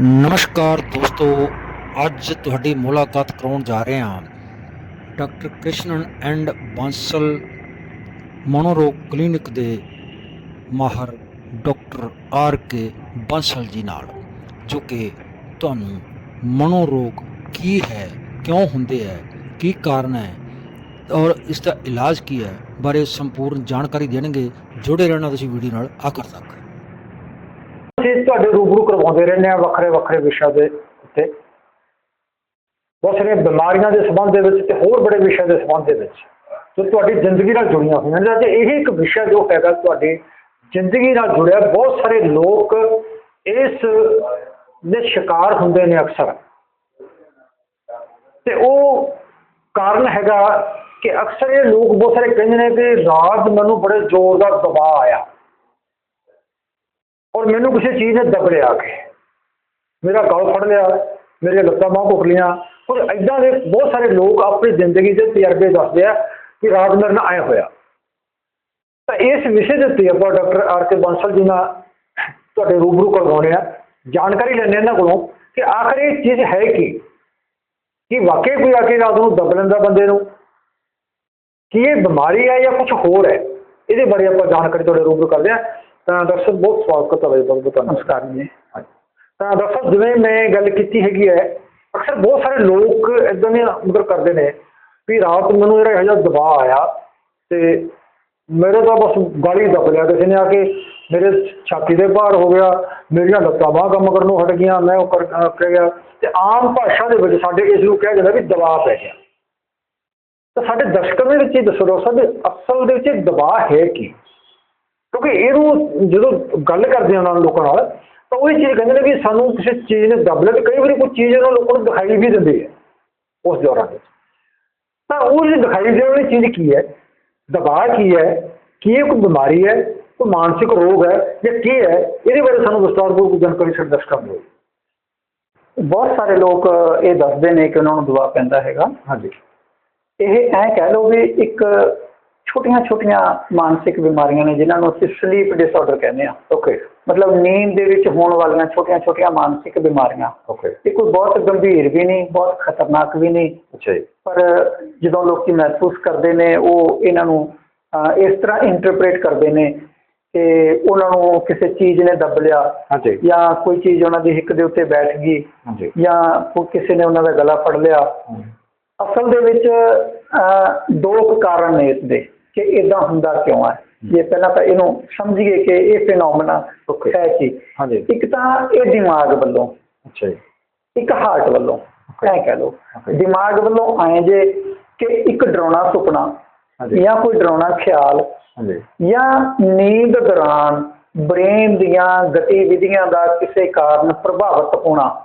ਨਮਸਕਾਰ ਦੋਸਤੋ, ਅੱਜ ਤੁਹਾਡੀ ਮੁਲਾਕਾਤ ਕਰਾਉਣ ਜਾ ਰਹੇ ਹਾਂ ਡਾਕਟਰ ਕ੍ਰਿਸ਼ਨਨ ਐਂਡ ਬਾਂਸਲ ਮਨੋਰੋਗ ਕਲੀਨਿਕ ਦੇ ਮਾਹਰ ਡਾਕਟਰ ਆਰ ਕੇ ਬਾਂਸਲ ਜੀ ਨਾਲ, ਜੋ ਕਿ ਤੁਹਾਨੂੰ ਮਨੋਰੋਗ ਕੀ ਹੈ, ਕਿਉਂ ਹੁੰਦੇ ਹੈ, ਕੀ ਕਾਰਨ ਹੈ ਔਰ ਇਸ ਦਾ ਇਲਾਜ ਕੀ ਹੈ, ਬਾਰੇ ਸੰਪੂਰਨ ਜਾਣਕਾਰੀ ਦੇਣਗੇ। ਜੁੜੇ ਰਹਿਣਾ ਤੁਸੀਂ ਵੀਡੀਓ ਨਾਲ, ਆਖਰ ਤੱਕ। ਅਸੀਂ ਤੁਹਾਡੇ ਰੂਬਰੂ ਕਰਵਾਉਂਦੇ ਰਹਿੰਦੇ ਆ ਵੱਖਰੇ ਵੱਖਰੇ ਵਿਸ਼ਿਆਂ ਦੇ ਉੱਤੇ। ਬਹੁਤ ਸਾਰੀਆਂ ਬਿਮਾਰੀਆਂ ਦੇ ਸੰਬੰਧ ਦੇ ਵਿੱਚ ਤੇ ਹੋਰ ਬੜੇ ਵਿਸ਼ਿਆਂ ਦੇ ਸੰਬੰਧ ਦੇ ਵਿੱਚ ਜੋ ਤੁਹਾਡੀ ਜ਼ਿੰਦਗੀ ਨਾਲ ਜੁੜੀਆਂ ਹੋਈਆਂ ਨੇ। ਤੇ ਇਹ ਇੱਕ ਵਿਸ਼ਾ ਜੋ ਹੈਗਾ ਤੁਹਾਡੀ ਜ਼ਿੰਦਗੀ ਨਾਲ ਜੁੜਿਆ, ਬਹੁਤ ਸਾਰੇ ਲੋਕ ਇਸ ਦੇ ਸ਼ਿਕਾਰ ਹੁੰਦੇ ਨੇ ਅਕਸਰ। ਤੇ ਉਹ ਕਾਰਨ ਹੈਗਾ ਕਿ ਅਕਸਰ ਇਹ ਲੋਕ ਬਹੁਤ ਸਾਰੇ ਕਹਿੰਦੇ ਨੇ ਕਿ ਰਾਤ ਮੈਨੂੰ ਬੜੇ ਜ਼ੋਰ ਦਾ ਦਬਾਅ ਆਇਆ। ਔਰ ਮੈਨੂੰ ਕਿਸੇ ਚੀਜ਼ ਨੇ ਦਬ ਲਿਆ ਕੇ ਮੇਰਾ ਗਲ ਫੜ ਲਿਆ, ਮੇਰੀਆਂ ਲੱਤਾਂ ਬਾਹਾਂ ਘੁੱਟ ਲਈਆਂ। ਔਰ ਇੱਦਾਂ ਦੇ ਬਹੁਤ ਸਾਰੇ ਲੋਕ ਆਪਣੀ ਜ਼ਿੰਦਗੀ ਦੇ ਤਜਰਬੇ ਦੱਸਦੇ ਆ ਕਿ ਰਾਤ ਮੇਰੇ ਨਾਲ ਆਇਆ ਹੋਇਆ। ਤਾਂ ਇਸ ਵਿਸ਼ੇ ਦੇ ਉੱਤੇ ਆਪਾਂ ਡਾਕਟਰ ਆਰ ਕੇ ਬਾਂਸਲ ਜੀ ਨਾਲ ਤੁਹਾਡੇ ਰੂਬਰੂ ਕਰਵਾਉਣੇ ਆ ਜਾਣਕਾਰੀ ਲੈਣੇ ਇਹਨਾਂ ਕੋਲੋਂ ਕਿ ਆਖਰ ਇਹ ਚੀਜ਼ ਹੈ ਕੀ? ਕੀ ਵਾਕਈ ਕੋਈ ਆ ਕੇ ਰਾਤ ਨੂੰ ਦਬ ਲੈਂਦਾ ਬੰਦੇ ਨੂੰ? ਕੀ ਇਹ ਬਿਮਾਰੀ ਹੈ ਜਾਂ ਕੁਝ ਹੋਰ ਹੈ? ਇਹਦੇ ਬਾਰੇ ਆਪਾਂ ਜਾਣਕਾਰੀ ਤੁਹਾਡੇ ਰੂਬਰੂ ਕਰਦੇ ਆ ਤਾਂ ਡਾਕਟਰ ਸਾਹਿਬ ਬਹੁਤ ਸਵਾਗਤ ਹੈ ਬਹੁਤ ਬਹੁਤ ਨਮਸਕਾਰ ਜੀ। ਤਾਂ ਡਾਕਟਰ ਸਾਹਿਬ ਜਿਵੇਂ ਮੈਂ ਗੱਲ ਕੀਤੀ ਹੈਗੀ ਹੈ ਅਕਸਰ ਬਹੁਤ ਸਾਰੇ ਲੋਕ ਇਦਾਂ ਦੀਆਂ ਮਤਲਬ ਕਰਦੇ ਨੇ ਵੀ ਰਾਤ ਮੈਨੂੰ ਜਿਹੜਾ ਇਹੋ ਜਿਹਾ ਦਬਾਅ ਆਇਆ ਤੇ ਮੇਰੇ ਤਾਂ ਬਸ ਗਾਲੀ ਦੱਬ ਲਿਆ ਕਿਸੇ ਨੇ ਆ ਕੇ ਮੇਰੇ ਛਾਤੀ ਦੇ ਭਾਰ ਹੋ ਗਿਆ ਮੇਰੀਆਂ ਲੱਤਾਂ ਬਾਹਾਂ ਕੰਮ ਕਰਨੋਂ ਹਟ ਗਈਆਂ ਮੈਂ ਉਹ ਕਰ ਕਰ ਗਿਆ ਤੇ ਆਮ ਭਾਸ਼ਾ ਦੇ ਵਿੱਚ ਸਾਡੇ ਇਸ ਨੂੰ ਕਿਹਾ ਜਾਂਦਾ ਵੀ ਦਬਾਅ ਪੈ ਗਿਆ। ਤਾਂ ਸਾਡੇ ਦਰਸ਼ਕਾਂ ਦੇ ਵਿੱਚ ਇਹ ਦੱਸੋ ਡਾਕਟਰ ਸਾਹਿਬ ਅਸਲ ਦੇ ਵਿੱਚ ਦਬਾਅ ਹੈ ਕੀ? ਕਿਉਂਕਿ ਇਹਨੂੰ ਜਦੋਂ ਗੱਲ ਕਰਦੇ ਆ ਉਹਨਾਂ ਨੂੰ ਲੋਕਾਂ ਨਾਲ ਤਾਂ ਉਹ ਇਹ ਚੀਜ਼ ਕਹਿੰਦੇ ਨੇ ਵੀ ਸਾਨੂੰ ਕਿਸੇ ਚੀਜ਼ ਨੇ ਦਬ ਲਿਆ ਤੇ ਕਈ ਵਾਰੀ ਕੋਈ ਚੀਜ਼ ਉਹਨਾਂ ਲੋਕਾਂ ਨੂੰ ਦਿਖਾਈ ਵੀ ਦਿੰਦੀ ਹੈ ਉਸ ਦੌਰਾਨ। ਤਾਂ ਉਹ ਜਿਹੜੀ ਦਿਖਾਈ ਦੇਣ ਵਾਲੀ ਚੀਜ਼ ਕੀ ਹੈ? ਦਬਾਅ ਕੀ ਹੈ? ਕੀ ਇਹ ਕੋਈ ਬਿਮਾਰੀ ਹੈ? ਕੋਈ ਮਾਨਸਿਕ ਰੋਗ ਹੈ ਜਾਂ ਕੀ ਹੈ? ਇਹਦੇ ਬਾਰੇ ਸਾਨੂੰ ਵਿਸਤਾਰਪੂਰਵਕ ਜਾਣਕਾਰੀ ਸਾਡੇ ਦਰਸ਼ਕਾਂ ਨੂੰ ਦਿਓ ਬਹੁਤ ਸਾਰੇ ਲੋਕ ਇਹ ਦੱਸਦੇ ਨੇ ਕਿ ਉਹਨਾਂ ਨੂੰ ਦਬਾਅ ਪੈਂਦਾ ਹੈਗਾ। ਹਾਂਜੀ। ਇਹ ਐ ਕਹਿ ਲਓ ਵੀ ਇੱਕ ਛੋਟੀਆਂ-ਛੋਟੀਆਂ ਮਾਨਸਿਕ ਬਿਮਾਰੀਆਂ ਨੇ ਜਿਨ੍ਹਾਂ ਨੂੰ ਅਸੀਂ ਸਲੀਪ ਡਿਸਆਰਡਰ ਕਹਿੰਦੇ ਆ ਓਕੇ ਮਤਲਬ ਨੀਂਦ ਦੇ ਵਿੱਚ ਹੋਣ ਵਾਲੀਆਂ ਛੋਟੀਆਂ-ਛੋਟੀਆਂ ਮਾਨਸਿਕ ਬਿਮਾਰੀਆਂ। ਓਕੇ ਇਹ ਕੋਈ ਬਹੁਤ ਗੰਭੀਰ ਵੀ ਨਹੀਂ ਬਹੁਤ ਖਤਰਨਾਕ ਵੀ ਨਹੀਂ। ਅੱਛਾ ਜੀ। ਪਰ ਜਦੋਂ ਲੋਕੀ ਮਹਿਸੂਸ ਕਰਦੇ ਨੇ ਉਹ ਇਹਨਾਂ ਨੂੰ ਇਸ ਤਰ੍ਹਾਂ ਇੰਟਰਪ੍ਰੀਟ ਕਰਦੇ ਨੇ ਕਿ ਉਹਨਾਂ ਨੂੰ ਕਿਸੇ ਚੀਜ਼ ਨੇ ਦੱਬ ਲਿਆ ਹਾਂਜੀ। ਜਾਂ ਕੋਈ ਚੀਜ਼ ਉਹਨਾਂ ਦੀ ਹਿੱਕ ਦੇ ਉੱਤੇ ਬੈਠ ਗਈ ਹਾਂਜੀ। ਜਾਂ ਕੋਈ ਕਿਸੇ ਨੇ ਉਹਨਾਂ ਦਾ ਗਲਾ ਫੜ ਲਿਆ। ਅਸਲ ਦੇ ਵਿੱਚ ਦੋ ਕਾਰਨ ਨੇ ਇਸ ਦੇ। ਕਿ ਇਦਾਂ ਹੁੰਦਾ ਕਿਉਂ ਹੈ। ਜੇ ਪਹਿਲਾਂ ਤਾਂ ਇਹਨੂੰ ਸਮਝੀਏ ਕਿ ਇਹ ਫਿਨੋਮਨਾ. ਹੈ ਕੀ? ਹਾਂਜੀ। ਇੱਕ ਤਾਂ ਇਹ ਦਿਮਾਗ ਵੱਲੋਂ। ਅੱਛਾ ਜੀ। ਇੱਕ ਹਾਰਟ ਵੱਲੋਂ। ਐ ਕਹਿ ਲਓ. ਦਿਮਾਗ ਵੱਲੋਂ ਆਏ ਜੇ ਕਿ ਇੱਕ ਡਰਾਉਣਾ ਸੁਪਨਾ ਜਾਂ ਕੋਈ ਡਰਾਉਣਾ ਖਿਆਲ ਜਾਂ ਨੀਂਦ ਦੌਰਾਨ ਬ੍ਰੇਨ ਦੀਆਂ ਗਤੀਵਿਧੀਆਂ ਦਾ ਕਿਸੇ ਕਾਰਨ ਪ੍ਰਭਾਵਿਤ ਹੋਣਾ।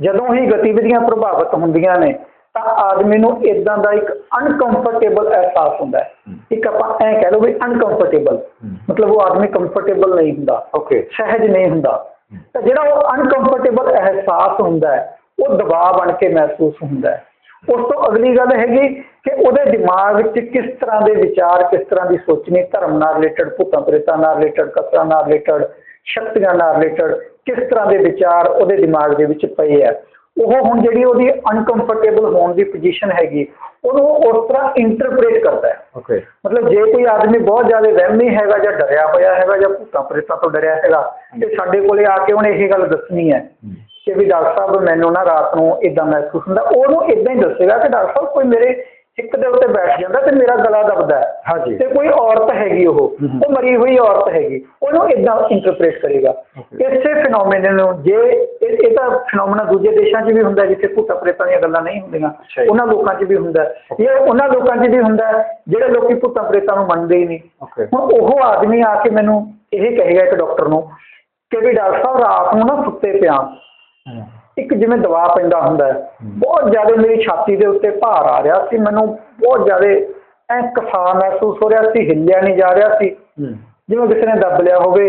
ਜਦੋਂ ਹੀ ਗਤੀਵਿਧੀਆਂ ਪ੍ਰਭਾਵਿਤ ਹੁੰਦੀਆਂ ਨੇ ਤਾਂ ਆਦਮੀ ਨੂੰ ਇਦਾਂ ਦਾ ਇੱਕ ਅਨਕੰਫਰਟੇਬਲ ਅਹਿਸਾਸ ਹੁੰਦਾ ਹੈ। ਇੱਕ ਆਪਾਂ ਐ ਕਹਿ ਲਓ ਵੀ ਅਨਕੰਫਰਟੇਬਲ। ਮਤਲਬ ਉਹ ਆਦਮੀ ਕੰਫਰਟੇਬਲ ਨਹੀਂ ਹੁੰਦਾ। ਓਕੇ ਸਹਿਜ ਨਹੀਂ ਹੁੰਦਾ। ਤਾਂ ਜਿਹੜਾ ਉਹ ਅਨਕੰਫਰਟੇਬਲ ਅਹਿਸਾਸ ਹੁੰਦਾ ਹੈ ਉਹ ਦਬਾਅ ਬਣ ਕੇ ਮਹਿਸੂਸ ਹੁੰਦਾ ਹੈ। ਉਸ ਤੋਂ ਅਗਲੀ ਗੱਲ ਹੈਗੀ ਕਿ ਉਹਦੇ ਦਿਮਾਗ ਵਿੱਚ ਕਿਸ ਤਰ੍ਹਾਂ ਦੇ ਵਿਚਾਰ ਕਿਸ ਤਰ੍ਹਾਂ ਦੀ ਸੋਚਣੀ ਧਰਮ ਨਾਲ ਰਿਲੇਟਡ ਭੂਤਾਂ ਪ੍ਰੇਤਾਂ ਨਾਲ ਰਿਲੇਟਡ ਕਸਰਾਂ ਨਾਲ ਰਿਲੇਟਡ ਸ਼ਕਤੀਆਂ ਨਾਲ ਰਿਲੇਟਡ ਕਿਸ ਤਰ੍ਹਾਂ ਦੇ ਵਿਚਾਰ ਉਹਦੇ ਦਿਮਾਗ ਦੇ ਵਿੱਚ ਪਏ ਆ ਉਹ ਹੁਣ ਜਿਹੜੀ ਉਹਦੀ ਅਨਕੰਫਰਟੇਬਲ ਹੋਣ ਦੀ ਪੋਜੀਸ਼ਨ ਹੈਗੀ ਉਹਨੂੰ ਉਸ ਤਰ੍ਹਾਂ ਇੰਟਰਪ੍ਰੀਟ ਕਰਦਾ ਹੈ। ਓਕੇ ਮਤਲਬ ਜੇ ਕੋਈ ਆਦਮੀ ਬਹੁਤ ਜ਼ਿਆਦਾ ਵਹਿਮੀ ਹੈਗਾ ਜਾਂ ਡਰਿਆ ਹੋਇਆ ਹੈਗਾ ਜਾਂ ਭੂਤਾਂ ਪ੍ਰੇਤਾਂ ਤੋਂ ਡਰਿਆ ਹੈਗਾ ਤੇ ਸਾਡੇ ਕੋਲੇ ਆ ਕੇ ਉਹਨੇ ਇਹ ਗੱਲ ਦੱਸਣੀ ਹੈ ਕਿ ਵੀ ਡਾਕਟਰ ਸਾਹਿਬ ਮੈਨੂੰ ਨਾ ਰਾਤ ਨੂੰ ਇਦਾਂ ਮਹਿਸੂਸ ਹੁੰਦਾ। ਉਹਨੂੰ ਇਦਾਂ ਹੀ ਦੱਸੇਗਾ ਕਿ ਡਾਕਟਰ ਸਾਹਿਬ ਕੋਈ ਮੇਰੇ ਹਿੱਕ ਦੇ ਉੱਤੇ ਬੈਠ ਜਾਂਦਾ ਤੇ ਮੇਰਾ ਗਲਾ ਦਬਦਾ ਹੈ। ਹਾਂਜੀ। ਤੇ ਕੋਈ ਔਰਤ ਹੈਗੀ ਉਹ। ਉਹ ਮਰੀ ਹੋਈ ਔਰਤ ਹੈਗੀ ਉਹਨੂੰ ਇਦਾਂ ਇੰਟਰਪ੍ਰੀਟ ਕਰੇਗਾ. ਇਸੇ ਫੀਨੋਮੀਨਨ ਨੂੰ ਜੇ ਇਹ ਇਹ ਤਾਂ ਫੀਨੋਮੀਨਾ ਦੂਜੇ ਦੇਸ਼ਾਂ 'ਚ ਵੀ ਹੁੰਦਾ ਜਿੱਥੇ ਭੂਤਾਂ ਪ੍ਰੇਤਾਂ ਦੀਆਂ ਗੱਲਾਂ ਨਹੀਂ ਹੁੰਦੀਆਂ। ਅੱਛਾ ਜੀ। ਉਹਨਾਂ ਲੋਕਾਂ 'ਚ ਵੀ ਹੁੰਦਾ ਹੈ। ਇਹ ਉਹਨਾਂ ਲੋਕਾਂ 'ਚ ਵੀ ਹੁੰਦਾ ਹੈ ਜਿਹੜੇ ਲੋਕੀ ਭੂਤਾਂ ਪ੍ਰੇਤਾਂ ਨੂੰ ਮੰਨਦੇ ਹੀ ਨਹੀਂ। ਹੁਣ ਉਹ ਆਦਮੀ ਆ ਕੇ ਮੈਨੂੰ ਇਹ ਕਹੇਗਾ ਇੱਕ ਡਾਕਟਰ ਨੂੰ ਕਿ ਵੀ ਡਾਕਟਰ ਸਾਹਿਬ ਰਾਤ ਨੂੰ ਨਾ ਸੁੱਤੇ ਪਿਆ। ਇੱਕ ਜਿਵੇਂ ਦਬਾਅ ਪੈਂਦਾ ਹੁੰਦਾ ਬਹੁਤ ਜ਼ਿਆਦਾ ਮੇਰੀ ਛਾਤੀ ਦੇ ਉੱਤੇ ਭਾਰ ਆ ਰਿਹਾ ਸੀ ਮੈਨੂੰ ਬਹੁਤ ਜ਼ਿਆਦਾ ਐ ਕਸਾ ਮਹਿਸੂਸ ਹੋ ਰਿਹਾ ਸੀ ਹਿੱਲਿਆ ਨਹੀਂ ਜਾ ਰਿਹਾ ਸੀ ਜਿਵੇਂ ਕਿਸੇ ਨੇ ਦੱਬ ਲਿਆ ਹੋਵੇ।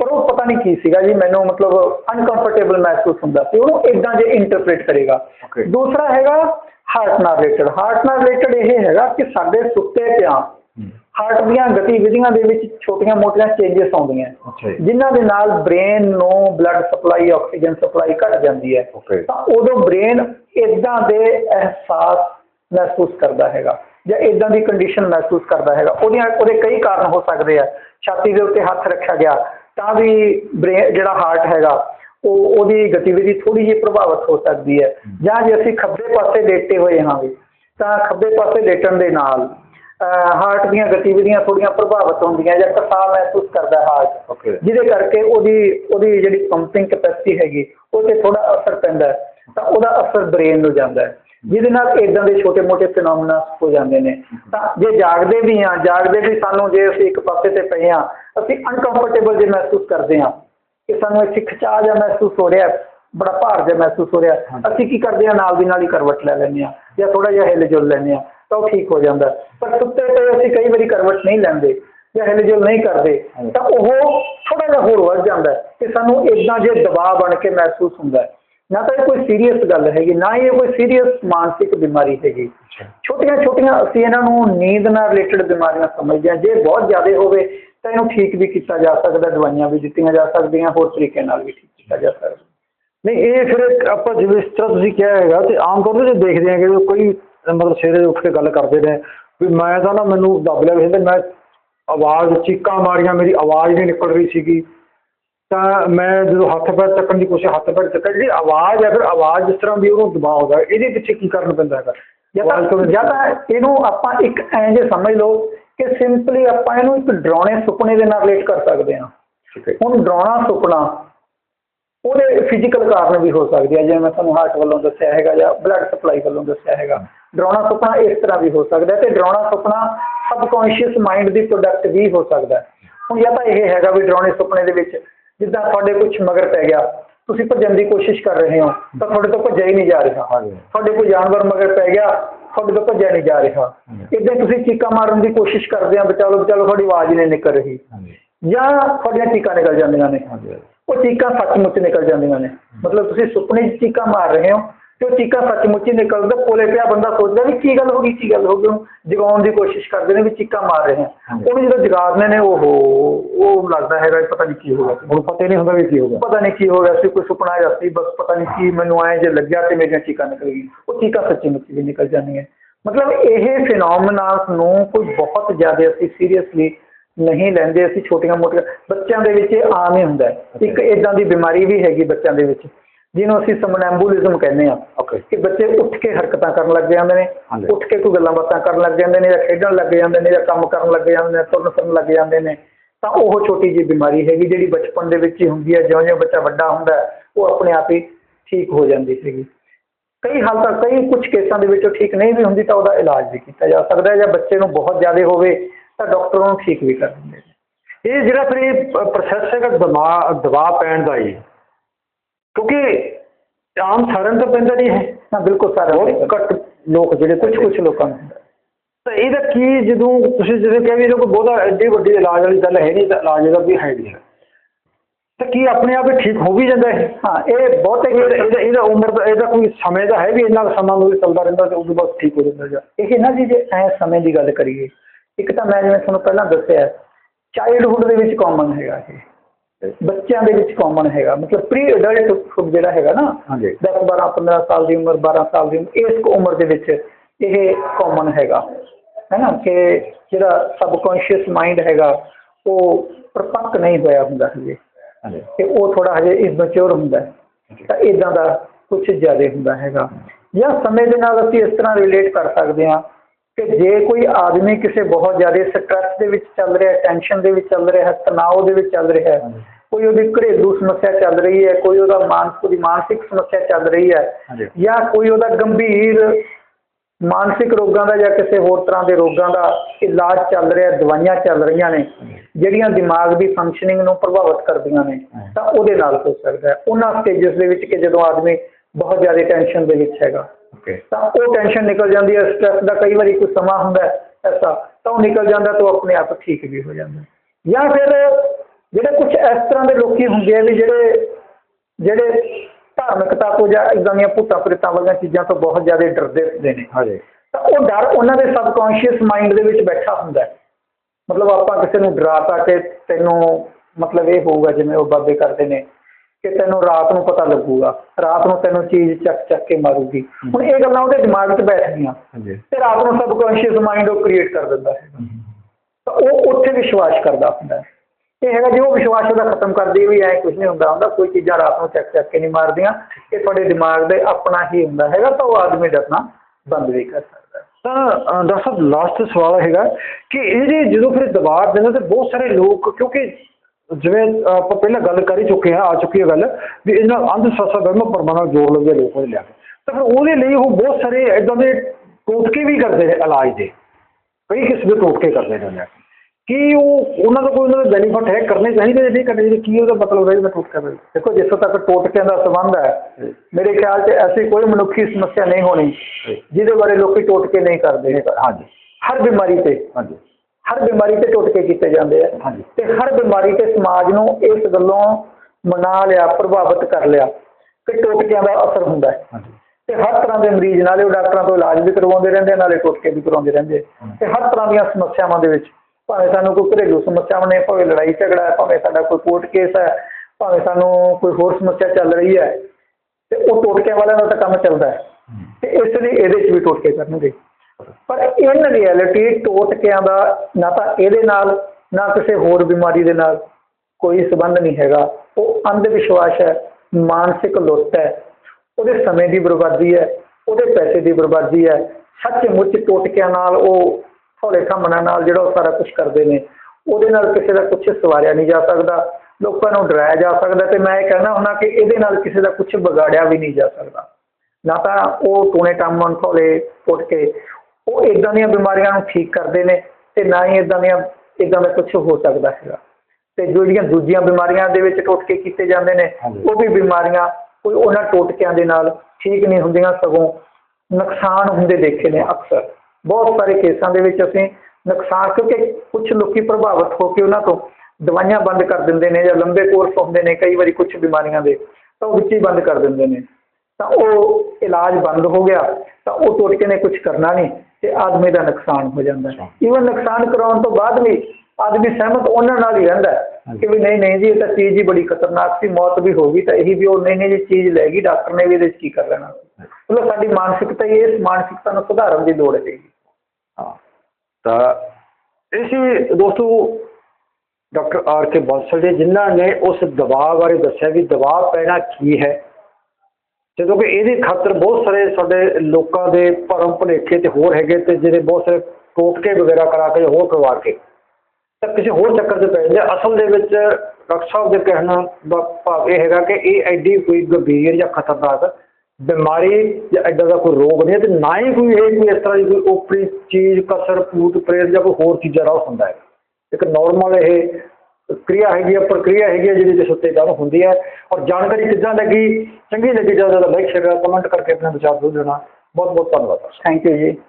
ਪਰ ਉਹ ਪਤਾ ਨਹੀਂ ਕੀ ਸੀਗਾ ਜੀ ਮੈਨੂੰ ਮਤਲਬ ਅਨਕੰਫਰਟੇਬਲ ਮਹਿਸੂਸ ਹੁੰਦਾ ਸੀ ਉਹਨੂੰ ਇਦਾਂ ਜੇ ਇੰਟਰਪ੍ਰੀਟ ਕਰੇਗਾ. ਦੂਸਰਾ ਹੈਗਾ ਹਾਰਟ ਨਾਲ ਰਿਲੇਟਡ ਹਾਰਟ ਨਾਲ ਰਿਲੇਟਡ ਇਹ ਹੈਗਾ ਕਿ ਸਾਡੇ ਸੁੱਤੇ ਪਿਆ ਹਾਰਟ ਦੀਆਂ ਗਤੀਵਿਧੀਆਂ ਦੇ ਵਿੱਚ ਛੋਟੀਆਂ-ਮੋਟੀਆਂ ਚੇਂਜਸ ਆਉਂਦੀਆਂ। ਜਿਨ੍ਹਾਂ ਦੇ ਨਾਲ ਬ੍ਰੇਨ ਨੂੰ ਬਲੱਡ ਸਪਲਾਈ ਆਕਸੀਜਨ ਸਪਲਾਈ ਘਟ ਜਾਂਦੀ ਹੈ। ਤਾਂ ਉਦੋਂ ਬ੍ਰੇਨ ਇਦਾਂ ਦੇ ਅਹਿਸਾਸ ਮਹਿਸੂਸ ਕਰਦਾ ਹੈਗਾ ਜਾਂ ਇਦਾਂ ਦੀ ਕੰਡੀਸ਼ਨ ਮਹਿਸੂਸ ਕਰਦਾ ਹੈਗਾ। ਉਹਦੀਆਂ ਉਹਦੇ ਕਈ ਕਾਰਨ ਹੋ ਸਕਦੇ ਆ। ਛਾਤੀ ਦੇ ਉੱਤੇ ਹੱਥ ਰੱਖਿਆ ਗਿਆ ਤਾਂ ਵੀ ਬ੍ਰੇਨ ਜਿਹੜਾ ਹਾਰਟ ਹੈਗਾ ਉਹ ਉਹਦੀ ਗਤੀਵਿਧੀ ਥੋੜੀ ਜਿਹੀ ਪ੍ਰਭਾਵਿਤ ਹੋ ਸਕਦੀ ਹੈ। ਜਾਂ ਜੇ ਅਸੀਂ ਖੱਬੇ ਪਾਸੇ ਲੇਟੇ ਹੋਏ ਹਾਂ ਵੀ ਤਾਂ ਖੱਬੇ ਪਾਸੇ ਲੇਟਣ ਦੇ ਨਾਲ ਹਾਰਟ ਦੀਆਂ ਗਤੀਵਿਧੀਆਂ ਥੋੜੀਆਂ ਪ੍ਰਭਾਵਿਤ ਹੁੰਦੀਆਂ ਜਾਂ ਕਸਾਅ ਮਹਿਸੂਸ ਕਰਦਾ ਹਾਰਟ ਓਕੇ ਜਿਹਦੇ ਕਰਕੇ ਉਹਦੀ ਉਹਦੀ ਜਿਹੜੀ ਪੰਪਿੰਗ ਕੈਪੈਸਿਟੀ ਹੈਗੀ ਉਹ ਤੇ ਥੋੜਾ ਅਸਰ ਪੈਂਦਾ ਤਾਂ ਉਹਦਾ ਅਸਰ ਬ੍ਰੇਨ ਨੂੰ ਜਾਂਦਾ ਹੈ। ਜਿਹਦੇ ਨਾਲ ਇਦਾਂ ਦੇ ਛੋਟੇ-ਮੋਟੇ ਫਿਨੋਮਨਾ ਹੋ ਜਾਂਦੇ ਨੇ। ਤਾਂ ਜੇ ਜਾਗਦੇ ਵੀ ਹਾਂ ਜਾਗਦੇ ਵੀ ਸਾਨੂੰ ਜੇ ਅਸੀਂ ਇੱਕ ਪਾਸੇ ਤੇ ਪਏ ਹਾਂ ਅਸੀਂ ਅਨਕੰਫਰਟੇਬਲ ਜੇ ਮਹਿਸੂਸ ਕਰਦੇ ਹਾਂ ਕਿ ਸਾਨੂੰ ਇੱਥੇ ਖਿਚਾਅ ਜਿਹਾ ਮਹਿਸੂਸ ਹੋ ਰਿਹਾ ਬੜਾ ਭਾਰ ਜਿਹਾ ਮਹਿਸੂਸ ਹੋ ਰਿਹਾ। ਅਸੀਂ ਕੀ ਕਰਦੇ ਹਾਂ? ਨਾਲ ਦੀ ਨਾਲ ਹੀ ਕਰਵਟ ਲੈ ਲੈਂਦੇ ਹਾਂ ਜਾਂ ਥੋੜਾ ਜਿਹਾ ਹਿੱਲ ਜੁਲ ਲੈਂਦੇ ਹਾਂ। ਤਾਂ ਉਹ ਠੀਕ ਹੋ ਜਾਂਦਾ। ਪਰ ਸੁੱਤੇ ਪਏ ਅਸੀਂ ਕਈ ਵਾਰੀ ਕਰਵਟ ਨਹੀਂ ਲੈਂਦੇ ਜਾਂ ਹਿੱਲ ਜੁਲ ਨਹੀਂ ਕਰਦੇ ਤਾਂ ਉਹ ਥੋੜਾ ਜਿਹਾ ਹੋਰ ਵੱਧ ਜਾਂਦਾ ਕਿ ਸਾਨੂੰ ਇਦਾਂ ਜੇ ਦਬਾਅ ਬਣ ਕੇ ਮਹਿਸੂਸ ਹੁੰਦਾ ਨਾ ਤਾਂ ਇਹ ਕੋਈ ਸੀਰੀਅਸ ਗੱਲ ਹੈਗੀ ਨਾ ਇਹ ਕੋਈ ਸੀਰੀਅਸ ਮਾਨਸਿਕ ਬਿਮਾਰੀ ਹੈਗੀ। ਛੋਟੀਆਂ ਛੋਟੀਆਂ ਅਸੀਂ ਇਹਨਾਂ ਨੂੰ ਨੀਂਦ ਨਾਲ ਰਿਲੇਟਡ ਬਿਮਾਰੀਆਂ ਸਮਝਦੇ ਹਾਂ। ਜੇ ਬਹੁਤ ਜ਼ਿਆਦਾ ਹੋਵੇ ਤਾਂ ਇਹਨੂੰ ਠੀਕ ਵੀ ਕੀਤਾ ਜਾ ਸਕਦਾ ਦਵਾਈਆਂ ਵੀ ਦਿੱਤੀਆਂ ਜਾ ਸਕਦੀਆਂ ਹੋਰ ਤਰੀਕੇ ਨਾਲ ਵੀ ਠੀਕ ਕੀਤਾ ਜਾ ਸਕਦਾ। ਨਹੀਂ ਇਹ ਫਿਰ ਆਪਾਂ ਜਿਵੇਂ ਇਸ ਤਰ੍ਹਾਂ ਤੁਸੀਂ ਕਿਹਾ ਹੈਗਾ ਤੇ ਆਮ ਤੌਰ ਤੇ ਜੇ ਦੇਖਦੇ ਹਾਂ ਕਿ ਕੋਈ ਮਤਲਬ ਸਵੇਰੇ ਉੱਠ ਕੇ ਗੱਲ ਕਰਦੇ ਨੇ। ਵੀ ਮੈਂ ਤਾਂ ਨਾ ਮੈਨੂੰ ਦੱਬ ਲਿਆ ਤੇ ਮੈਂ ਆਵਾਜ਼ ਚੀਕਾਂ ਮਾਰੀਆਂ ਮੇਰੀ ਆਵਾਜ਼ ਨਹੀਂ ਨਿਕਲ ਰਹੀ ਸੀਗੀ। ਤਾਂ ਮੈਂ ਜਦੋਂ ਹੱਥ ਪੈਰ ਚੱਕਣ ਦੀ ਕੋਸ਼ਿਸ਼ ਹੱਥ ਪੈਰ ਚੱਕਣ ਜਿਹੜੀ ਆਵਾਜ਼ ਹੈ ਫਿਰ ਆਵਾਜ਼ ਜਿਸ ਤਰ੍ਹਾਂ ਦੀ ਉਹਨੂੰ ਦਬਾਅ ਹੁੰਦਾ ਇਹਦੇ ਪਿੱਛੇ ਕੀ ਕਾਰਨ ਪੈਂਦਾ ਹੈਗਾ? ਜਾਂ ਤਾਂ ਜਾਂ ਤਾਂ ਇਹਨੂੰ ਆਪਾਂ ਇੱਕ ਐਂ ਜੇ ਸਮਝ ਲਓ ਕਿ ਸਿੰਪਲੀ ਆਪਾਂ ਇਹਨੂੰ ਇੱਕ ਡਰਾਉਣੇ ਸੁਪਨੇ ਦੇ ਨਾਲ ਰਿਲੇਟ ਕਰ ਸਕਦੇ ਹੈ। ਹੁਣ ਡਰਾਉਣਾ ਸੁਪਨਾ ਉਹਦੇ ਫਿਜ਼ੀਕਲ ਕਾਰਨ ਵੀ ਹੋ ਸਕਦੇ ਆ ਜਿਵੇਂ ਮੈਂ ਤੁਹਾਨੂੰ ਹਾਰਟ ਵੱਲੋਂ ਦੱਸਿਆ ਹੈਗਾ ਜਾਂ ਬਲੱਡ ਸਪਲਾਈ ਵੱਲੋਂ ਦੱਸਿਆ ਹੈਗਾ। ਡਰਾਉਣਾ ਸੁਪਨਾ ਇਸ ਤਰ੍ਹਾਂ ਵੀ ਹੋ ਸਕਦਾ ਤੇ ਡਰਾਉਣਾ ਸੁਪਨਾ ਸਬਕੌਂਸ਼ੀਅਸ ਮਾਈਂਡ ਦੀ ਪ੍ਰੋਡਕਟ ਵੀ ਹੋ ਸਕਦਾ ਹੁਣ ਜਾਂ ਤਾਂ ਇਹ ਹੈਗਾ ਵੀ ਡਰਾਉਣੇ ਸੁਪਨੇ ਦੇ ਵਿੱਚ ਜਿੱਦਾਂ ਤੁਹਾਡੇ ਕੁਝ ਮਗਰ ਪੈ ਗਿਆ ਤੁਸੀਂ ਭੱਜਣ ਦੀ ਕੋਸ਼ਿਸ਼ ਕਰ ਰਹੇ ਹੋ ਤਾਂ ਤੁਹਾਡੇ ਤੋਂ ਭੱਜਿਆ ਹੀ ਨਹੀਂ ਜਾ ਰਿਹਾ। ਤੁਹਾਡੇ ਕੋਈ ਜਾਨਵਰ ਮਗਰ ਪੈ ਗਿਆ ਤੁਹਾਡੇ ਤੋਂ ਭੱਜਿਆ ਨਹੀਂ ਜਾ ਰਿਹਾ। ਇਦਾਂ ਤੁਸੀਂ ਚੀਕਾਂ ਮਾਰਨ ਦੀ ਕੋਸ਼ਿਸ਼ ਕਰਦੇ ਆ ਬਚਾਲੋ ਬਚਾਲੋ ਤੁਹਾਡੀ ਆਵਾਜ਼ ਨਹੀਂ ਨਿਕਲ ਰਹੀ। ਜਾਂ ਤੁਹਾਡੀਆਂ ਚੀਕਾਂ ਨਿਕਲ ਜਾਂਦੀਆਂ ਨੇ। ਉਹ ਚੀਕਾਂ ਸੱਚਮੁੱਚ ਨਿਕਲ ਜਾਂਦੀਆਂ ਨੇ। ਮਤਲਬ ਤੁਸੀਂ ਸੁਪਨੇ 'ਚ ਚੀਕਾਂ ਮਾਰ ਰਹੇ ਹੋ ਤੇ ਉਹ ਚੀਕਾਂ ਸੱਚਮੁੱਚ ਹੀ ਨਿਕਲਦਾ ਕੋਲੇ ਪਿਆ ਬੰਦਾ ਸੋਚਦਾ ਵੀ ਕੀ ਗੱਲ ਹੋ ਗਈ ਕੀ ਗੱਲ ਹੋ ਗਈ ਉਹਨੂੰ ਜਗਾਉਣ ਦੀ ਕੋਸ਼ਿਸ਼ ਕਰਦੇ ਨੇ ਵੀ ਚੀਕਾਂ ਮਾਰ ਰਹੇ ਆ। ਉਹਨੂੰ ਜਦੋਂ ਜਗਾਉਂਦੇ ਨੇ ਉਹ ਉਹ ਲੱਗਦਾ ਹੈਗਾ ਪਤਾ ਨਹੀਂ ਕੀ ਹੋ ਗਿਆ। ਹੁਣ ਪਤਾ ਹੀ ਨਹੀਂ ਹੁੰਦਾ ਵੀ ਕੀ ਹੋਗਾ ਪਤਾ ਨਹੀਂ ਕੀ ਹੋ ਗਿਆ ਸੀ ਕੋਈ ਸੁਪਨਾ ਆਇਆ ਸੀ ਬਸ ਪਤਾ ਨਹੀਂ ਕੀ ਮੈਨੂੰ ਆਏ ਜੇ ਲੱਗਿਆ ਤੇ ਮੇਰੀਆਂ ਚੀਕਾਂ ਨਿਕਲ ਗਈ ਉਹ ਚੀਕਾਂ ਸੱਚੀ ਮੁੱਚੀ ਵੀ ਨਿਕਲ ਜਾਂਦੀਆਂ ਮਤਲਬ ਇਹ ਫਿਨੋਮਨਾ ਨੂੰ ਕੋਈ ਬਹੁਤ ਜ਼ਿਆਦਾ ਅਸੀਂ ਸੀਰੀਅਸਲੀ ਨਹੀਂ ਲੈਂਦੇ ਅਸੀਂ ਛੋਟੀਆਂ ਮੋਟੀਆਂ ਬੱਚਿਆਂ ਦੇ ਵਿੱਚ ਇਹ ਆਮ ਹੀ ਹੁੰਦਾ ਹੈ। ਇੱਕ ਇਦਾਂ ਦੀ ਬਿਮਾਰੀ ਵੀ ਹੈਗੀ ਬੱਚਿਆਂ ਦੇ ਵਿੱਚ ਜਿਹਨੂੰ ਅਸੀਂ ਸਮਨੈਂਬੂਲਿਜ਼ਮ ਕਹਿੰਦੇ ਆ ਓਕੇ ਕਿ ਬੱਚੇ ਉੱਠ ਕੇ ਹਰਕਤਾਂ ਕਰਨ ਲੱਗ ਜਾਂਦੇ ਨੇ। ਉੱਠ ਕੇ ਕੋਈ ਗੱਲਾਂ ਬਾਤਾਂ ਕਰਨ ਲੱਗ ਜਾਂਦੇ ਨੇ ਜਾਂ ਖੇਡਣ ਲੱਗ ਜਾਂਦੇ ਨੇ ਜਾਂ ਕੰਮ ਕਰਨ ਲੱਗ ਜਾਂਦੇ ਨੇ ਤੁਰਨ ਫਿਰਨ ਲੱਗ ਜਾਂਦੇ ਨੇ ਤਾਂ ਉਹ ਛੋਟੀ ਜਿਹੀ ਬਿਮਾਰੀ ਹੈਗੀ ਜਿਹੜੀ ਬਚਪਨ ਦੇ ਵਿੱਚ ਹੀ ਹੁੰਦੀ ਹੈ। ਜਿਉਂ-ਜਿਉਂ ਬੱਚਾ ਵੱਡਾ ਹੁੰਦਾ ਹੈ ਉਹ ਆਪਣੇ ਆਪ ਹੀ ਠੀਕ ਹੋ ਜਾਂਦੀ ਹੈਗੀ ਕਈ ਹਾਲਤਾਂ ਕਈ ਕੁਝ ਕੇਸਾਂ ਦੇ ਵਿੱਚ ਉਹ ਠੀਕ ਨਹੀਂ ਵੀ ਹੁੰਦੀ ਤਾਂ ਉਹਦਾ ਇਲਾਜ ਵੀ ਕੀਤਾ ਜਾ ਸਕਦਾ ਹੈ ਜਾਂ ਬੱਚੇ ਨੂੰ ਬਹੁਤ ਜ਼ਿਆਦਾ ਹੋਵੇ ਤਾਂ ਡਾਕਟਰ ਉਹਨੂੰ ਠੀਕ ਵੀ ਕਰ ਦਿੰਦੇ ਨੇ। ਇਹ ਜਿਹੜਾ ਫਿਰ ਇਹ ਪ੍ਰੋਸੈਸ ਹੈਗਾ ਦਬਾਅ ਪੈਣ ਦਾ ਹੀ ਕਿਉਂਕਿ ਆਮ ਸਾਰਿਆਂ ਨੂੰ ਤਾਂ ਪੈਂਦਾ ਨਹੀਂ ਹੈ ਹਾਂ ਬਿਲਕੁਲ ਸਾਰਾ ਬਹੁਤ ਘੱਟ ਲੋਕ ਜਿਹੜੇ ਕੁਝ ਕੁਝ ਲੋਕਾਂ ਨੂੰ। ਤਾਂ ਇਹਦਾ ਕੀ ਜਦੋਂ ਤੁਸੀਂ ਜਿਵੇਂ ਕਹਿੰਦੇ ਇਹਦਾ ਕੋਈ ਬਹੁਤਾ ਐਡੀ ਵੱਡੀ ਇਲਾਜ ਵਾਲੀ ਗੱਲ ਹੈ ਨਹੀਂ ਤਾਂ ਇਲਾਜ ਇਹਦਾ ਵੀ ਹੈ ਨਹੀਂ। ਤਾਂ ਕੀ ਆਪਣੇ ਆਪ ਹੀ ਠੀਕ ਹੋ ਵੀ ਜਾਂਦਾ ਹੈ ਹਾਂ ਇਹ ਬਹੁਤ ਇਹਦਾ ਇਹਦਾ ਉਮਰ ਦਾ ਇਹਦਾ ਕੋਈ ਸਮੇਂ ਦਾ ਹੈ ਵੀ ਇੰਨਾ ਕੁ ਸਮਾਂ ਨੂੰ ਚੱਲਦਾ ਰਹਿੰਦਾ ਤੇ ਉਦੋਂ ਬਾਅਦ ਠੀਕ ਹੋ ਜਾਂਦਾ ਜਾਂ। ਇਹ ਨਾ ਜੀ ਜੇ ਐ ਸਮੇਂ ਦੀ ਗੱਲ ਕਰੀਏ ਇੱਕ ਤਾਂ ਮੈਂ ਜਿਵੇਂ ਤੁਹਾਨੂੰ ਪਹਿਲਾਂ ਦੱਸਿਆ ਚਾਈਲਡਹੁੱਡ ਦੇ ਵਿੱਚ ਕਾਮਨ ਹੈਗਾ ਇਹ। ਬੱਚਿਆਂ ਦੇ ਵਿੱਚ ਕਾਮਨ ਹੈਗਾ। ਮਤਲਬ ਪ੍ਰੀ ਅਡਲਟ ਜਿਹੜਾ ਹੈਗਾ ਨਾ ਹਾਂਜੀ। 10 12 15 ਸਾਲ ਦੀ ਉਮਰ 12 ਸਾਲ ਦੀ ਇਸ ਉਮਰ ਦੇ ਵਿੱਚ ਇਹ ਕਾਮਨ ਹੈਗਾ। ਹੈ ਨਾ ਕਿ ਜਿਹੜਾ ਸਬਕੌਂਸ਼ੀਅਸ ਮਾਈਂਡ ਹੈਗਾ ਉਹ ਪ੍ਰਪੱਕ ਨਹੀਂ ਹੋਇਆ ਹੁੰਦਾ ਹਜੇ। ਤੇ ਉਹ ਥੋੜਾ ਹਜੇ ਇਮੈਚੁਰ ਹੁੰਦਾ ਤਾਂ ਇਦਾਂ ਦਾ ਕੁਝ ਜ਼ਿਆਦਾ ਹੁੰਦਾ ਹੈਗਾ। ਜਾਂ ਸਮੇਂ ਦੇ ਨਾਲ ਅਸੀਂ ਇਸ ਤਰ੍ਹਾਂ ਰਿਲੇਟ ਕਰ ਸਕਦੇ ਹਾਂ ਕਿ ਜੇ ਕੋਈ ਆਦਮੀ ਕਿਸੇ ਬਹੁਤ ਜ਼ਿਆਦਾ ਸਟ੍ਰੈਸ ਦੇ ਵਿੱਚ ਚੱਲ ਰਿਹਾ ਟੈਨਸ਼ਨ ਦੇ ਵਿੱਚ ਚੱਲ ਰਿਹਾ ਤਣਾਅ ਦੇ ਵਿੱਚ ਚੱਲ ਰਿਹਾ ਕੋਈ ਉਹਦੀ ਘਰੇਲੂ ਸਮੱਸਿਆ ਚੱਲ ਰਹੀ ਹੈ ਕੋਈ ਉਹਦਾ ਮਾਨਸਿਕ ਉਹਦੀ ਮਾਨਸਿਕ ਸਮੱਸਿਆ ਚੱਲ ਰਹੀ ਹੈ ਜਾਂ ਕੋਈ ਉਹਦਾ ਗੰਭੀਰ ਮਾਨਸਿਕ ਰੋਗਾਂ ਦਾ ਜਾਂ ਕਿਸੇ ਹੋਰ ਤਰ੍ਹਾਂ ਦੇ ਰੋਗਾਂ ਦਾ ਇਲਾਜ ਚੱਲ ਰਿਹਾ ਦਵਾਈਆਂ ਚੱਲ ਰਹੀਆਂ ਨੇ ਜਿਹੜੀਆਂ ਦਿਮਾਗ ਦੀ ਫੰਕਸ਼ਨਿੰਗ ਨੂੰ ਪ੍ਰਭਾਵਿਤ ਕਰਦੀਆਂ ਨੇ ਤਾਂ ਉਹਦੇ ਨਾਲ ਹੋ ਸਕਦਾ ਉਹਨਾਂ ਸਟੇਜਸ ਦੇ ਵਿੱਚ ਕਿ ਜਦੋਂ ਆਦਮੀ ਬਹੁਤ ਜ਼ਿਆਦਾ ਟੈਨਸ਼ਨ ਦੇ ਵਿੱਚ ਹੈਗਾ। ਤਾਂ ਉਹ ਟੈਨਸ਼ਨ ਨਿਕਲ ਜਾਂਦੀ ਹੈ ਸਟ੍ਰੈਸ ਦਾ ਕਈ ਵਾਰੀ ਕੋਈ ਸਮਾਂ ਹੁੰਦਾ ਐਸਾ ਤਾਂ ਉਹ ਨਿਕਲ ਜਾਂਦਾ ਤਾਂ ਉਹ ਆਪਣੇ ਆਪ ਠੀਕ ਵੀ ਹੋ ਜਾਂਦਾ ਜਾਂ ਫਿਰ ਜਿਹੜੇ ਕੁਝ ਇਸ ਤਰ੍ਹਾਂ ਦੇ ਲੋਕੀ ਹੁੰਦੇ ਆ ਵੀ ਜਿਹੜੇ ਜਿਹੜੇ ਧਾਰਮਿਕਤਾ ਤੋਂ ਜਾਂ ਇਦਾਂ ਦੀਆਂ ਭੂਤਾਂ ਪ੍ਰੇਤਾਂ ਵਾਲੀਆਂ ਚੀਜ਼ਾਂ ਤੋਂ ਬਹੁਤ ਜ਼ਿਆਦਾ ਡਰਦੇ ਹੁੰਦੇ ਨੇ। ਹਾਂਜੀ। ਤਾਂ ਉਹ ਡਰ ਉਹਨਾਂ ਦੇ ਸਬਕੌਂਸ਼ੀਅਸ ਮਾਈਂਡ ਦੇ ਵਿੱਚ ਬੈਠਾ ਹੁੰਦਾ ਮਤਲਬ ਆਪਾਂ ਕਿਸੇ ਨੂੰ ਡਰਾਤਾ ਕਿ ਤੈਨੂੰ ਮਤਲਬ ਇਹ ਹੋਊਗਾ ਜਿਵੇਂ ਉਹ ਬਾਬੇ ਕਰਦੇ ਨੇ। ਕਿ ਤੈਨੂੰ ਰਾਤ ਨੂੰ ਪਤਾ ਲੱਗੂਗਾ ਰਾਤ ਨੂੰ ਤੈਨੂੰ ਚੀਜ਼ ਚੱਕ ਚੱਕ ਕੇ ਮਾਰੂਗੀ। ਹੁਣ ਇਹ ਗੱਲਾਂ ਉਹਦੇ ਦਿਮਾਗ 'ਚ ਬੈਠ ਗਈਆਂ। ਹਾਂਜੀ। ਤੇ ਰਾਤ ਨੂੰ ਸਬਕੌਂਸ਼ੀਅਸ ਮਾਈਂਡ ਉਹ ਕ੍ਰੀਏਟ ਕਰ ਦਿੰਦਾ ਹੈ। ਤਾਂ ਉਹ ਉੱਥੇ ਵਿਸ਼ਵਾਸ ਕਰਦਾ ਹੁੰਦਾ ਹੈ। ਇਹ ਹੈਗਾ ਜੇ ਉਹ ਵਿਸ਼ਵਾਸ ਉਹਦਾ ਖਤਮ ਕਰਦੀ ਵੀ ਐ ਕੁਝ ਨਹੀਂ ਹੁੰਦਾ ਹੁੰਦਾ ਕੋਈ ਚੀਜ਼ਾਂ ਰਾਤ ਨੂੰ ਚੱਕ ਚੱਕ ਕੇ ਨਹੀਂ ਮਾਰਦੀਆਂ। ਇਹ ਤੁਹਾਡੇ ਦਿਮਾਗ ਦੇ ਆਪਣਾ ਹੀ ਹੁੰਦਾ ਹੈਗਾ ਤਾਂ ਉਹ ਆਦਮੀ ਡਰਨਾ ਬੰਦ ਵੀ ਕਰ ਸਕਦਾ ਤਾਂ ਡਾਕਟਰ ਸਾਹਿਬ ਲਾਸਟ ਸਵਾਲ ਹੈਗਾ ਕਿ ਇਹ ਜੇ ਜਦੋਂ ਫਿਰ ਦਬਾਅ ਦਿੰਦੇ ਤੇ ਬਹੁਤ ਸਾਰੇ ਲੋਕ ਕਿਉਂਕਿ ਜਿਵੇਂ ਆਪਾਂ ਪਹਿਲਾਂ ਗੱਲ ਕਰ ਹੀ ਚੁੱਕੇ ਹਾਂ ਆ ਚੁੱਕੀ ਹੈ ਗੱਲ ਵੀ ਇਹਨਾਂ ਅੰਧ ਸਸਾ ਵਹਿਮ ਪਰਮਾ ਨਾਲ ਜੋੜ ਲੈਂਦੇ ਲੋਕ ਉਹਦੇ ਲਿਆ ਕੇ ਤਾਂ ਫਿਰ ਉਹਦੇ ਲਈ ਉਹ ਬਹੁਤ ਸਾਰੇ ਇਦਾਂ ਦੇ ਟੋਟਕੇ ਵੀ ਕਰਦੇ ਨੇ ਇਲਾਜ ਦੇ। ਕਈ ਕਿਸਮ ਦੇ ਟੋਟਕੇ ਕਰਦੇ ਨੇ ਉਹਨੇ ਕੀ ਉਹ ਉਹਨਾਂ ਦਾ ਕੋਈ ਉਹਨਾਂ ਦਾ ਬੈਨੀਫਿਟ ਹੈ? ਕਰਨੇ ਚਾਹੀਦੇ ਜਾਂ ਨਹੀਂ ਕਰਨੇ? ਚਾਹੀਦੇ ਕੀ ਉਹਦਾ ਮਤਲਬ ਹੈ ਇਹਦਾ ਟੋਟਕਾ ਦਾ? ਦੇਖੋ ਜਿੱਥੋਂ ਤੱਕ ਟੋਟਕਿਆਂ ਦਾ ਸੰਬੰਧ ਹੈ ਮੇਰੇ ਖਿਆਲ 'ਚ ਐਸੀ ਕੋਈ ਮਨੁੱਖੀ ਸਮੱਸਿਆ ਨਹੀਂ ਹੋਣੀ ਜਿਹਦੇ ਬਾਰੇ ਲੋਕੀ ਟੋਟਕੇ ਨਹੀਂ ਕਰਦੇ। ਹਾਂਜੀ। ਹਰ ਬਿਮਾਰੀ ਤੇ। ਹਾਂਜੀ। ਹਰ ਬਿਮਾਰੀ ਤੇ ਟੋਟਕੇ ਕੀਤੇ ਜਾਂਦੇ ਆ। ਤੇ ਹਰ ਬਿਮਾਰੀ ਤੇ ਸਮਾਜ ਨੂੰ ਇਸ ਗੱਲੋਂ ਮਨਾ ਲਿਆ ਪ੍ਰਭਾਵਿਤ ਕਰ ਲਿਆ ਕਿ ਟੋਟਕਿਆਂ ਦਾ ਅਸਰ ਹੁੰਦਾ ਹੈ। ਤੇ ਹਰ ਤਰ੍ਹਾਂ ਦੇ ਮਰੀਜ਼ ਨਾਲੇ ਉਹ ਡਾਕਟਰਾਂ ਤੋਂ ਇਲਾਜ ਵੀ ਕਰਵਾਉਂਦੇ ਰਹਿੰਦੇ ਨਾਲੇ ਟੋਟਕੇ ਵੀ ਕਰਾਉਂਦੇ ਰਹਿੰਦੇ। ਤੇ ਹਰ ਤਰ੍ਹਾਂ ਦੀਆਂ ਸਮੱਸਿਆਵਾਂ ਦੇ ਵਿੱਚ ਭਾਵੇਂ ਸਾਨੂੰ ਕੋਈ ਘਰੇਲੂ ਸਮੱਸਿਆਵਾਂ ਨੇ ਭਾਵੇਂ ਲੜਾਈ ਝਗੜਾ ਹੈ ਭਾਵੇਂ ਸਾਡਾ ਕੋਈ ਕੋਰਟ ਕੇਸ ਹੈ ਭਾਵੇਂ ਸਾਨੂੰ ਕੋਈ ਹੋਰ ਸਮੱਸਿਆ ਚੱਲ ਰਹੀ ਹੈ ਤੇ ਉਹ ਟੋਟਕਿਆਂ ਵਾਲਿਆਂ ਦਾ ਤਾਂ ਕੰਮ ਚੱਲਦਾ ਹੈ। ਤੇ ਇਸ ਲਈ ਇਹਦੇ 'ਚ ਵੀ ਟੋਟਕੇ ਕਰਨਗੇ। ਪਰ ਇਨ ਰਿਐਲਿਟੀ ਟੋਟਕਿਆਂ ਦਾ ਨਾ ਤਾਂ ਇਹਦੇ ਨਾਲ, ਨਾ ਕਿਸੇ ਹੋਰ ਬਿਮਾਰੀ ਦੇ ਨਾਲ ਕੋਈ ਸੰਬੰਧ ਨਹੀਂ ਹੈਗਾ। ਉਹ ਅੰਧ ਵਿਸ਼ਵਾਸ ਹੈ, ਮਾਨਸਿਕ ਲੁੱਟ ਹੈ। ਉਹਦੇ ਸਮੇਂ ਦੀ ਬਰਬਾਦੀ ਹੈ, ਉਹਦੇ ਪੈਸੇ ਦੀ ਬਰਬਾਦੀ ਹੈ। ਸੱਚਮੁੱਚ ਟੋਟਕਿਆਂ ਨਾਲ, ਉਹ ਥੋੜੇ ਖਮਣਾ ਨਾਲ ਜਿਹੜਾ ਉਹ ਸਾਰਾ ਕੁਝ ਕਰਦੇ ਨੇ। ਉਹਦੇ ਨਾਲ ਕਿਸੇ ਦਾ ਕੁਝ ਸਵਾਰਿਆ ਨਹੀਂ ਜਾ ਸਕਦਾ। ਲੋਕਾਂ ਨੂੰ ਡਰਾਇਆ ਜਾ ਸਕਦਾ ਤੇ ਮੈਂ ਇਹ ਕਹਿਣਾ ਹੁੰਦਾ ਕਿ ਇਹਦੇ ਨਾਲ ਕਿਸੇ ਦਾ ਕੁਝ ਵਿਗਾੜਿਆ ਵੀ ਨਹੀਂ ਜਾ ਸਕਦਾ। ਨਾ ਤਾਂ ਉਹ ਟੂਣੇ ਟਾਮਨ ਖੋਲੇ ਉੱਠ ਕੇ ਉਹ ਇਦਾਂ ਦੀਆਂ ਬਿਮਾਰੀਆਂ ਨੂੰ ਠੀਕ ਕਰਦੇ ਨੇ ਤੇ ਨਾ ਹੀ ਇਦਾਂ ਦੀਆਂ ਇਦਾਂ ਦਾ ਕੁਝ ਹੋ ਸਕਦਾ ਹੈਗਾ। ਤੇ ਜਿਹੜੀਆਂ ਦੂਜੀਆਂ ਬਿਮਾਰੀਆਂ ਦੇ ਵਿੱਚ ਟੋਟਕੇ ਕੀਤੇ ਜਾਂਦੇ ਨੇ। ਉਹ ਵੀ ਬਿਮਾਰੀਆਂ ਕੋਈ ਉਹਨਾਂ ਟੋਟਕਿਆਂ ਦੇ ਨਾਲ ਠੀਕ ਨਹੀਂ ਹੁੰਦੀਆਂ ਸਗੋਂ ਨੁਕਸਾਨ ਹੁੰਦੇ ਦੇਖੇ ਨੇ ਅਕਸਰ। ਬਹੁਤ ਸਾਰੇ ਕੇਸਾਂ ਦੇ ਵਿੱਚ ਅਸੀਂ ਨੁਕਸਾਨ ਕਿਉਂਕਿ ਕੁਝ ਲੋਕੀ ਪ੍ਰਭਾਵਿਤ ਹੋ ਕੇ ਉਹਨਾਂ ਤੋਂ ਦਵਾਈਆਂ ਬੰਦ ਕਰ ਦਿੰਦੇ ਨੇ ਜਾਂ ਲੰਬੇ ਕੋਰਸ ਹੁੰਦੇ ਨੇ ਕਈ ਵਾਰੀ ਕੁਝ ਬਿਮਾਰੀਆਂ ਦੇ ਤਾਂ ਉਹ ਵਿੱਚ ਹੀ ਬੰਦ ਕਰ ਦਿੰਦੇ ਨੇ। ਤਾਂ ਉਹ ਇਲਾਜ ਬੰਦ ਹੋ ਗਿਆ ਤਾਂ ਉਹ ਟੋਟਕੇ ਨੇ ਕੁਝ ਕਰਨਾ ਨਹੀਂ। ਤੇ ਆਦਮੀ ਦਾ ਨੁਕਸਾਨ ਹੋ ਜਾਂਦਾ ਹੈ। ਈਵਨ ਨੁਕਸਾਨ ਕਰਾਉਣ ਤੋਂ ਬਾਅਦ ਵੀ ਆਦਮੀ ਸਹਿਮਤ ਉਹਨਾਂ ਨਾਲ ਹੀ ਰਹਿੰਦਾ ਕਿ ਵੀ ਨਹੀਂ ਨਹੀਂ ਜੀ ਇਹ ਤਾਂ ਚੀਜ਼ ਹੀ ਬੜੀ ਖਤਰਨਾਕ ਸੀ ਮੌਤ ਵੀ ਹੋ ਗਈ ਤਾਂ ਇਹੀ ਵੀ ਉਹ ਨਹੀਂ ਨਹੀਂ ਜੀ ਚੀਜ਼ ਲੈ ਗਈ ਡਾਕਟਰ ਨੇ ਵੀ ਇਹਦੇ 'ਚ ਕੀ ਕਰ ਲੈਣਾ। ਮਤਲਬ ਸਾਡੀ ਮਾਨਸਿਕਤਾ ਹੀ ਇਸ ਮਾਨਸਿਕਤਾ ਨੂੰ ਸੁਧਾਰਨ ਦੀ ਲੋੜ ਹੈ ਜੀ। ਹਾਂ। ਤਾਂ ਇਸੇ ਦੋਸਤੋ ਡਾਕਟਰ ਆਰ ਕੇ ਬਾਂਸਲ ਜੀ ਜਿਨ੍ਹਾਂ ਨੇ ਉਸ ਦਬਾਅ ਬਾਰੇ ਦੱਸਿਆ ਵੀ ਦਬਾਅ ਪੈਣਾ ਕੀ ਹੈ। ਜਦੋਂ ਕਿ ਇਹਦੇ ਖਾਤਰ ਬਹੁਤ ਸਾਰੇ ਸਾਡੇ ਲੋਕਾਂ ਦੇ ਭਰਮ ਭੁਲੇਖੇ ਅਤੇ ਹੋਰ ਹੈਗੇ ਅਤੇ ਜਿਹੜੇ ਬਹੁਤ ਸਾਰੇ ਟੋਟਕੇ ਵਗੈਰਾ ਕਰਾ ਕੇ ਹੋਰ ਕਰਵਾ ਕੇ ਤਾਂ ਕਿਸੇ ਹੋਰ ਚੱਕਰ 'ਚ ਪੈ ਜਾਂਦੇ ਅਸਲ ਦੇ ਵਿੱਚ ਡਾਕਟਰ ਸਾਹਿਬ ਦੇ ਕਹਿਣਾ ਦਾ ਭਾਵ ਇਹ ਹੈਗਾ ਕਿ ਇਹ ਐਡੀ ਕੋਈ ਗੰਭੀਰ ਜਾਂ ਖਤਰਨਾਕ ਬਿਮਾਰੀ ਜਾਂ ਐਡਾ ਦਾ ਕੋਈ ਰੋਗ ਨਹੀਂ ਅਤੇ ਨਾ ਹੀ ਕੋਈ ਇਹ ਕੋਈ ਇਸ ਤਰ੍ਹਾਂ ਦੀ ਕੋਈ ਓਪਰੀ ਚੀਜ਼, ਕਸਰ ਪੂਤ ਪ੍ਰੇਤ ਜਾਂ ਕੋਈ ਹੋਰ ਚੀਜ਼ਾਂ ਦਾ ਹੁੰਦਾ ਹੈ। ਇੱਕ ਨੋਰਮਲ ਇਹ ਕਿਰਿਆ ਹੈਗੀ ਹੈ ਪ੍ਰਕਿਰਿਆ ਹੈਗੀ ਹੈ ਜਿਹੜੀ ਜਿਸ ਉੱਤੇ ਗੱਲ ਹੁੰਦੀ ਹੈ ਔਰ ਜਾਣਕਾਰੀ ਕਿੱਦਾਂ ਲੱਗੀ? ਚੰਗੀ ਲੱਗੀ ਜ਼ਿਆਦਾ ਜ਼ਿਆਦਾ ਲਾਈਕ ਸ਼ੇਅਰ ਕਮੈਂਟ ਕਰਕੇ ਆਪਣੇ ਵਿਚਾਰ ਜ਼ਰੂਰ ਦੇਣਾ। ਬਹੁਤ ਬਹੁਤ ਧੰਨਵਾਦ। ਥੈਂਕ ਯੂ ਜੀ।